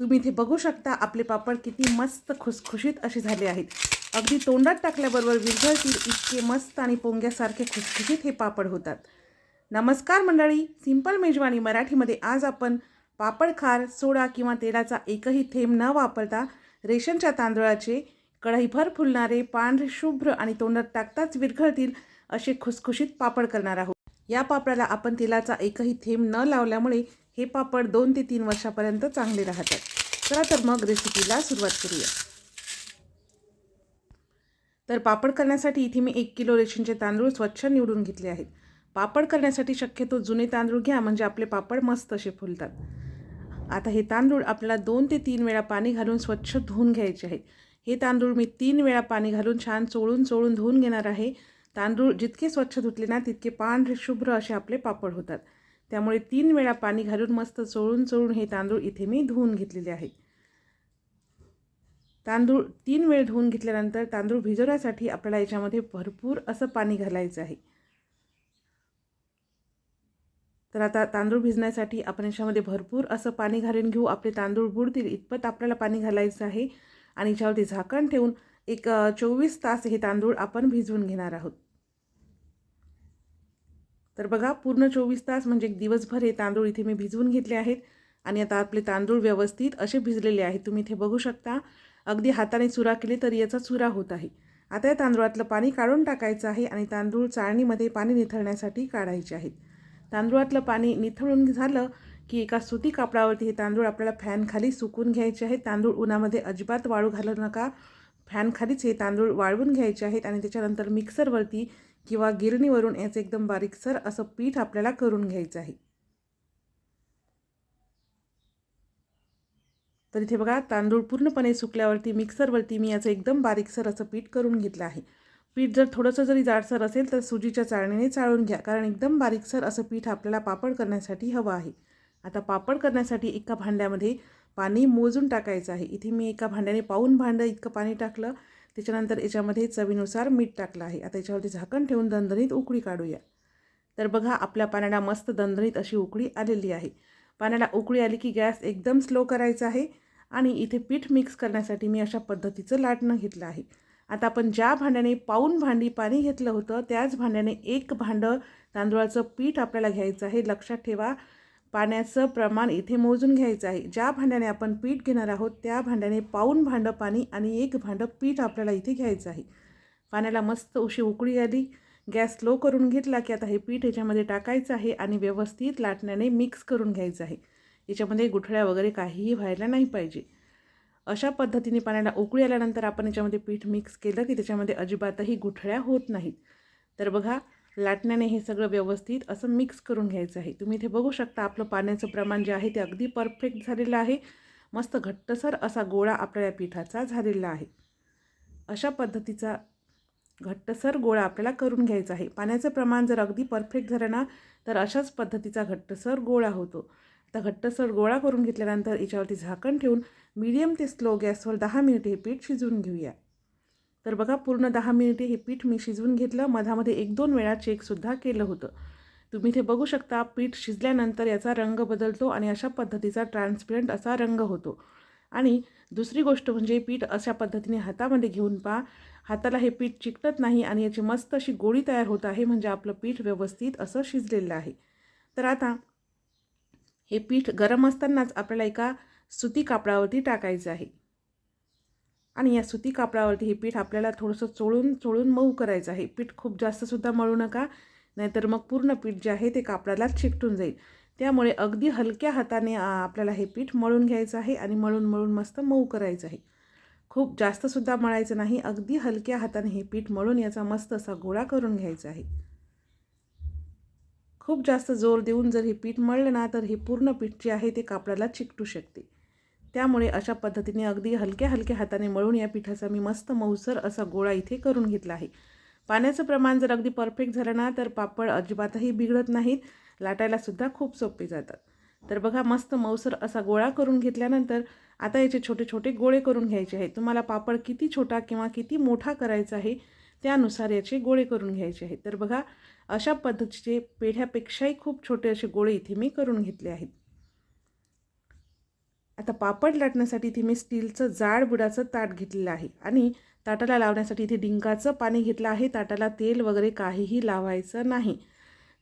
तुम्ही इथे बघू शकता आपले पापड किती मस्त खुसखुशीत असे झाले आहेत. अगदी तोंडात टाकल्याबरोबर विरघळतील इतके मस्त आणि पोंग्यासारखे खुसखुशीत हे पापड होतात. नमस्कार मंडळी सिंपल मेजवानी मराठीमध्ये आज आपण पापड खार सोडा किंवा तेलाचा एकही थेंब न वापरता रेशनच्या तांदळाचे कढईभर फुलणारे पांढरे शुभ्र आणि तोंडात टाकताच विरघळतील असे खुसखुशीत पापड करणार आहोत. या पापडाला आपण तेलाचा एकही थेंब न लावल्यामुळे हे पापड दोन ते तीन वर्षापर्यंत चांगले राहतात. चला तर मग रेसिपीला सुरुवात करूया. तर पापड करण्यासाठी इथे मी एक किलो रेशनचे तांदूळ स्वच्छ निवडून घेतले आहेत. पापड करण्यासाठी शक्यतो जुने तांदूळ घ्या म्हणजे आपले पापड मस्त असे फुलतात. आता हे तांदूळ आपल्याला दोन ते तीन वेळा पाणी घालून स्वच्छ धुवून घ्यायचे आहेत. हे तांदूळ मी तीन वेळा पाणी घालून छान चोळून चोळून धुवून घेणार आहे. तांदूळ जितके स्वच्छ धुतले ना तितके पांढरे शुभ्र असे आपले पापड होतात. त्यामुळे तीन वेळा पाणी घालून मस्त चोळून चोळून हे तांदूळ इथे मी धुवून घेतलेले आहे. तांदूळ तीन वेळ धुवून घेतल्यानंतर तांदूळ भिजवण्यासाठी आपल्याला याच्यामध्ये भरपूर असं पाणी घालायचं आहे. तर आता तांदूळ भिजण्यासाठी आपण याच्यामध्ये भरपूर असं पाणी घालून घेऊ. आपले तांदूळ बुडतील इतपत आपल्याला पाणी घालायचं आहे. आणि याच्यावरती झाकण ठेवून एक चोवीस तास हे तांदूळ आपण भिजवून घेणार आहोत. तर बघा पूर्ण चोवीस तास म्हणजे एक दिवसभर हे तांदूळ इथे मी भिजवून घेतले आहेत आणि आता आपले तांदूळ व्यवस्थित असे भिजलेले आहेत. तुम्ही इथे बघू शकता अगदी हाताने चुरा केली तरी याचा चुरा होत आहे. आता या तांदूळातलं पाणी काढून टाकायचं आहे आणि तांदूळ चाळणीमध्ये पाणी निथळण्यासाठी काढायचे आहेत. तांदूळातलं पाणी निथळून झालं की एका सुती कापडावरती हे तांदूळ आपल्याला फॅनखाली सुकून घ्यायचे आहेत. तांदूळ उन्हामध्ये अजिबात वाळू घालू नका. फॅनखालीच हे तांदूळ वाळवून घ्यायचे आहेत आणि त्याच्यानंतर मिक्सरवरती किंवा गिरणीवरून याचं एकदम बारीकसर असं पीठ आपल्याला करून घ्यायचं आहे. तर इथे बघा तांदूळ पूर्णपणे सुकल्यावरती मिक्सरवरती मी याचं एकदम बारीकसर असं पीठ करून घेतलं आहे. पीठ जर थोडंसं जरी जाडसर असेल तर सुजीच्या चाळणीने चाळून घ्या कारण एकदम बारीकसर असं पीठ आपल्याला पापड करण्यासाठी हवं आहे. आता पापड करण्यासाठी एका भांड्यामध्ये पाणी मोजून टाकायचं आहे. इथे मी एका भांड्याने पाऊन भांडं इतकं पाणी टाकलं त्याच्यानंतर याच्यामध्ये चवीनुसार मीठ टाकलं आहे. आता याच्यावरती झाकण ठेवून दणदणीत उकळी काढूया. तर बघा आपल्या पाण्याला मस्त दणदणीत अशी उकळी आलेली आहे. पाण्याला उकळी आली की गॅस एकदम स्लो करायचा आहे आणि इथे पीठ मिक्स करण्यासाठी मी अशा पद्धतीचं लाटणं घेतलं आहे. आता आपण ज्या भांड्याने पाऊन भांडी पाणी घेतलं होतं त्याच भांड्याने एक भांडं तांदूळाचं पीठ आपल्याला घ्यायचं आहे. लक्षात ठेवा पाण्याचं प्रमाण इथे मोजून घ्यायचं आहे. ज्या भांड्याने आपण पीठ घेणार आहोत त्या भांड्याने पाऊन भांडं पाणी आणि एक भांडं पीठ आपल्याला इथे घ्यायचं आहे. पाण्याला मस्त उशी उकळी आली. गॅस स्लो करून घेतला की आता हे पीठ याच्यामध्ये टाकायचं आहे आणि व्यवस्थित लाटण्याने मिक्स करून घ्यायचं आहे. याच्यामध्ये गुठळ्या वगैरे काहीही व्हायला नाही पाहिजे. अशा पद्धतीने पाण्याला उकळी आल्यानंतर आपण याच्यामध्ये पीठ मिक्स केलं की त्याच्यामध्ये अजिबातही गुठळ्या होत नाहीत. तर बघा लाटण्याने हे सगळं व्यवस्थित असं मिक्स करून घ्यायचं आहे. तुम्ही इथे बघू शकता आपलं पाण्याचं प्रमाण जे आहे ते अगदी परफेक्ट झालेलं आहे. मस्त घट्टसर असा गोळा आपल्या पिठाचा झालेला आहे. अशा पद्धतीचा घट्टसर गोळा आपल्याला करून घ्यायचा आहे. पाण्याचं प्रमाण जर अगदी परफेक्ट झालं ना तर अशाच पद्धतीचा घट्टसर गोळा होतो. आता घट्टसर गोळा करून घेतल्यानंतर याच्यावरती झाकण ठेवून मीडियम ते स्लो गॅसवर दहा मिनिटे हे पीठ शिजवून घेऊया. तर बघा पूर्ण दहा मिनिटे हे पीठ मी शिजवून घेतलं. मधामध्ये एक दोन वेळा चेकसुद्धा केलं होतं. तुम्ही इथे बघू शकता पीठ शिजल्यानंतर याचा रंग बदलतो आणि अशा पद्धतीचा ट्रान्सपरंट असा रंग होतो. आणि दुसरी गोष्ट म्हणजे पीठ अशा पद्धतीने हातामध्ये घेऊन पा हाताला हे पीठ चिकटत नाही आणि याची मस्त अशी गोळी तयार होत आहे म्हणजे आपलं पीठ व्यवस्थित असं शिजलेलं आहे. तर आता हे पीठ गरम असतानाच आपल्याला एका सुती कापडावरती टाकायचं आहे. आणि या सुती कापडावरती हे पीठ आपल्याला थोडंसं चोळून चोळून मऊ करायचं आहे. पीठ खूप जास्तसुद्धा मळू नका नाहीतर मग पूर्ण पीठ जे आहे ते कापडाला चिकटून जाईल. त्यामुळे अगदी हलक्या हाताने आपल्याला हे पीठ मळून घ्यायचं आहे आणि मळून मळून मस्त मऊ करायचं आहे. खूप जास्तसुद्धा मळायचं नाही अगदी हलक्या हाताने हे पीठ मळून याचा मस्त असा गोळा करून घ्यायचा आहे. खूप जास्त जोर देऊन जर हे पीठ मळलं ना तर हे पूर्ण पीठ जे आहे ते कापडाला चिकटू शकते. त्यामुळे अशा पद्धतीने अगदी हलक्या हलक्या हाताने मळून या पिठाचा मी मस्त मऊसर असा गोळा इथे करून घेतला आहे. पाण्याचं प्रमाण जर अगदी परफेक्ट झालं ना तर पापड अजिबातही बिघडत नाहीत. लाटायलासुद्धा खूप सोपे जातात. तर बघा मस्त मऊसर असा गोळा करून घेतल्यानंतर आता याचे छोटे छोटे गोळे करून घ्यायचे आहेत. तुम्हाला पापड किती छोटा किंवा किती मोठा करायचा आहे त्यानुसार याचे गोळे करून घ्यायचे आहेत. तर बघा अशा पद्धतीचे पेढ्यापेक्षाही खूप छोटे असे गोळे इथे मी करून घेतले आहेत. आता पापड लाटण्यासाठी इथे मी स्टीलचं जाड बुडाचं ताट घेतलेलं आहे आणि ताटाला लावण्यासाठी इथे डिंकाचं पाणी घेतलं आहे. ताटाला तेल वगैरे काहीही लावायचं नाही.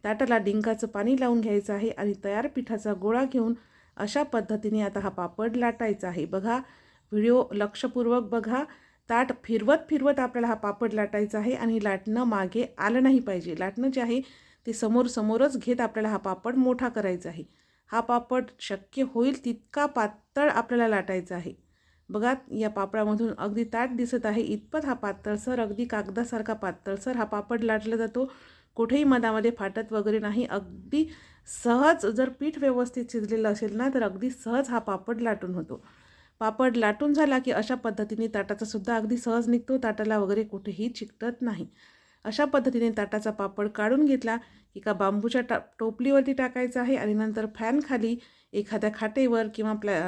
ताटाला डिंकाचं पाणी लावून घ्यायचं आहे आणि तयार पिठाचा गोळा घेऊन अशा पद्धतीने आता हा पापड लाटायचा आहे. बघा व्हिडिओ लक्षपूर्वक बघा. ताट फिरवत फिरवत आपल्याला हा पापड लाटायचा आहे आणि लाटणं मागे आलं नाही पाहिजे. लाटणं जे आहे ते समोर समोरच घेत आपल्याला हा पापड मोठा करायचा आहे. हा पापड शक्य होईल तितका पातळ आपल्याला लाटायचा आहे. बघा या पापडामधून अगदी ताट दिसत आहे. इतपत हा पातळसर अगदी कागदासारखा पातळसर हा पापड लाटला जातो. कुठेही मधामध्ये फाटत वगैरे नाही. अगदी सहज जर पीठ व्यवस्थित शिजलेलं असेल ना तर अगदी सहज हा पापड लाटून होतो. पापड लाटून झाला की अशा पद्धतीने ताटाचा सुद्धा अगदी सहज निघतो. ताटाला वगैरे कुठेही चिकटत नाही. अशा पद्धतीने ताटाचा पापड काढून घेतला. एका बांबूच्या टा टोपलीवरती टाकायचा आहे आणि नंतर फॅनखाली एखाद्या खाटेवर किंवा प्लॅ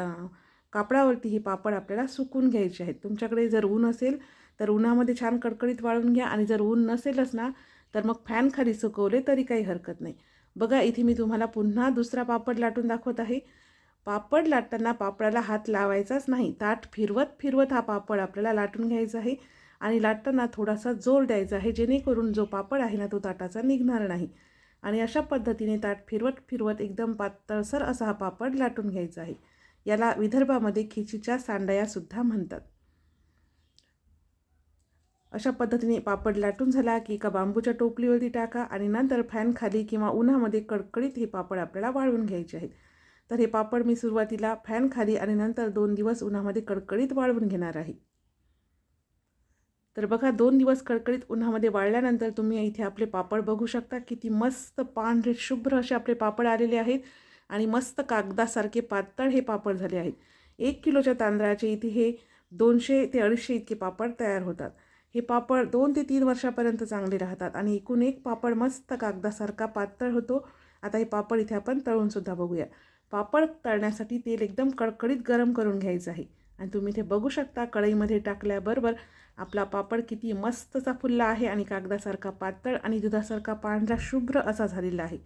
कापडावरती हे पापड आपल्याला सुकून घ्यायचे आहेत. तुमच्याकडे जर ऊन असेल तर उन्हामध्ये छान कडकडीत वाळून घ्या आणि जर ऊन नसेलच ना तर मग फॅनखाली सुकवले तरी काही हरकत नाही. बघा इथे मी तुम्हाला पुन्हा दुसरा पापड लाटून दाखवत आहे. पापड लाटताना पापडाला हात लावायचाच नाही. ताट फिरवत फिरवत हा पापड आपल्याला लाटून घ्यायचा आहे. आणि लाटताना थोडासा जोर द्यायचा आहे जेणेकरून जो पापड आहे ना तो ताटाचा निघणार नाही. आणि अशा पद्धतीने ताट फिरवत फिरवत एकदम पातळसर असा हा पापड लाटून घ्यायचा आहे. याला विदर्भामध्ये खिचीच्या सांडयासुद्धा म्हणतात. अशा पद्धतीने पापड लाटून झाला की एका बांबूच्या टोपलीवरती टाका आणि नंतर फॅन खाली किंवा उन्हामध्ये कडकडीत हे पापड आपल्याला वाळवून घ्यायचे आहेत. तर हे पापड मी सुरुवातीला फॅन खाली आणि नंतर दोन दिवस उन्हामध्ये कडकडीत वाळवून घेणार आहे. तर बघा दोन दिवस कडकडीत उन्हामध्ये वाळल्यानंतर तुम्ही इथे आपले पापड बघू शकता. किती मस्त पांढरे शुभ्र असे आपले पापड आलेले आहेत आणि मस्त कागदासारखे पातळ हे पापड झाले आहेत. एक किलोच्या तांदळाचे इथे हे दोनशे ते अडीचशे इतके पापड तयार होतात. हे पापड दोन ते तीन वर्षापर्यंत चांगले राहतात आणि एकूण एक पापड मस्त कागदासारखा पातळ होतो. आता हे पापड इथे आपण तळूनसुद्धा बघूया. पापड तळण्यासाठी तेल एकदम कडकडीत गरम करून घ्यायचं आहे. आणि तुम्ही इथे बघू शकता कढईमध्ये टाकल्याबरोबर आपला पापड किती मस्तचा फुलला आहे आणि कागदासारखा पातळ आणि दुधासारखा पांढरा शुभ्र असा झालेला आहे.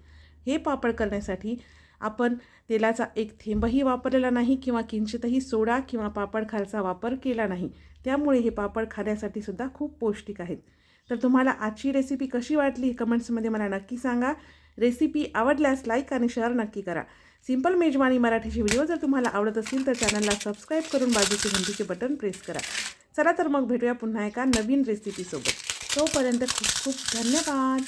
हे पापड करण्यासाठी आपण तेलाचा एक थेंबही वापरलेला नाही किंवा किंचितही सोडा किंवा पापड खालचा वापर केला नाही. त्यामुळे हे पापड खाण्यासाठी सुद्धा खूप पौष्टिक आहेत. तर तुम्हाला आजची रेसिपी कशी वाटली हे कमेंट्समध्ये मला नक्की सांगा. रेसिपी आवडल्यास लाईक आणि शेअर नक्की करा. सिंपल मेजवानी मराठीचे व्हिडिओ जर तुम्हाला आवडत असतील तर चॅनलला सबस्क्राईब करून बाजूचे घंटीचे बटन प्रेस करा. चला तर मग भेटूया पुन्हा एका नवीन रेसिपीसोबत तोपर्यंत खूप खूप धन्यवाद.